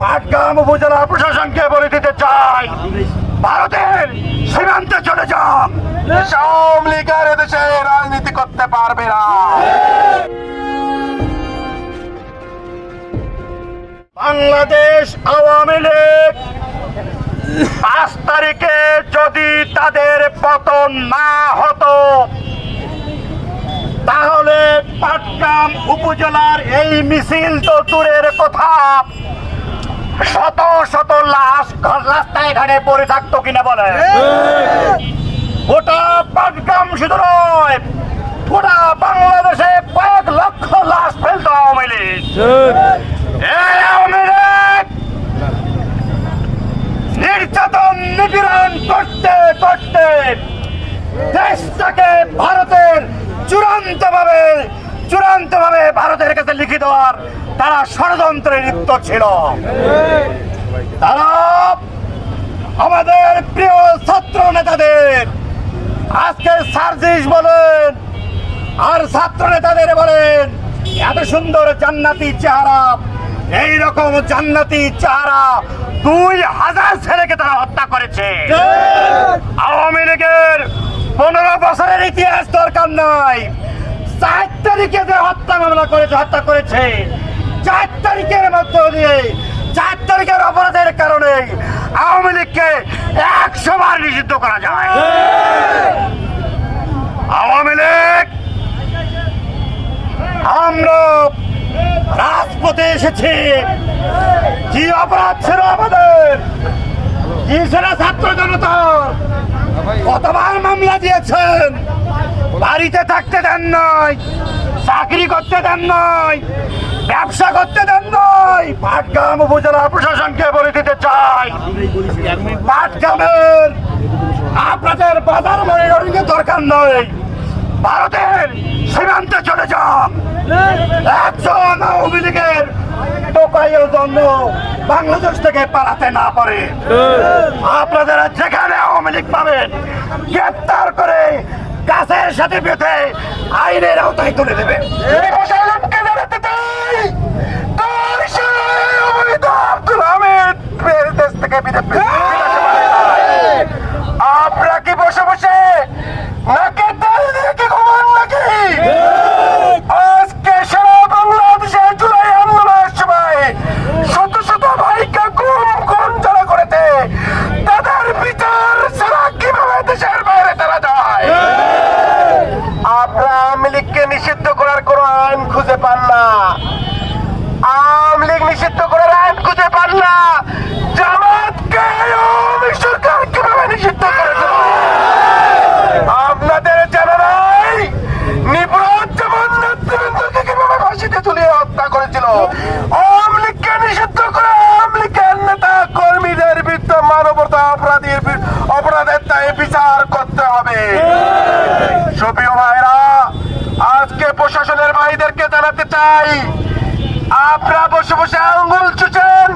পাটগ্রাম উপজেলা প্রশাসনকে বলে দিতে চাই, ভারতের সীমান্তে চলে যান আওয়ামী এদেশে রাজনীতি করতে পারবে না। বাংলাদেশ আওয়ামী লীগ পাঁচ তারিখে যদি তাদের পতন না হতো, তাহলে পাটগ্রাম উপজেলার এই মিছিল তো দূরের কথা। শত শত লাশ রাস্তায় ঘাটে পড়ে থাকতো কিনা বলে? গোটা পাটগ্রাম শুধু নয়, গোটা বাংলাদেশে কয়েক লক্ষ লাশ ফেলতো আওয়ামী লীগ নির্যাতন, নিপীড়ন করতে করতে দেশটাকে ভারতের চূড়ান্ত ভাবে চূড়ান্ত ভাবে ভারতের কাছে লিখে দেওয়ার তারা ষড়যন্ত্রে লিপ্ত ছিল। তারা আমাদের প্রিয় ছাত্র নেতাদের আজকে সার্জিস বলেন আর ছাত্র নেতাদের বলেন এত সুন্দর জান্নাতি চেহারা এই রকম জান্নাতি চেহারা দুই হাজার ছেলেকে তারা হত্যা করেছে। আওয়ামী লীগের পনেরো বছরের ইতিহাস দরকার নাই। তারিখে যে হত্যা মামলা করেছে, হত্যা করেছে। চার তারিখের মধ্য দিয়ে, চার তারিখের অপরাধের কারণে আওয়ামী লীগকে একশো বার নিষিদ্ধ করা যায়। আওয়ামী লীগ, আমরা রাজপথে এসেছি। কি অপরাধ ছিল আমাদের? কি ছিল ছাত্র জনতার কতবার মামলা দিয়েছেন? বাড়িতে থাকতে দেন নাই। চাকরি করতে দেন নাই ব্যবসা করতে দেন নাই। পাটগ্রাম উপজেলা প্রশাসনকে বলে দিতে চাই। পাটগ্রামের আপনাদের বাজার মনিটরিংয়ের দরকার নয় ভারতের সীমান্তে চলে যান। একজন আওয়ামী লীগের টোকাইয়ের জন্য বাংলাদেশ থেকে পালাতে না পারে। আপনাদের যেখানে আওয়ামী লীগ পাবেন গ্রেপ্তার করে গাছের সাথে বেঁধে আইনের আওতায় তুলে দেবে। আওয়ামী নিষিদ্ধ করে আওয়ামী নেতা কর্মীদের বিরুদ্ধে মানবতা অপরাধীর অপরাধের দায়ে বিচার করতে হবে। সুপ্রিয় ভাইরা, আজকে প্রশাসনের ভাইদেরকে জানাতে চাই, আপনারা বসে বসে আঙ্গুল চুচেন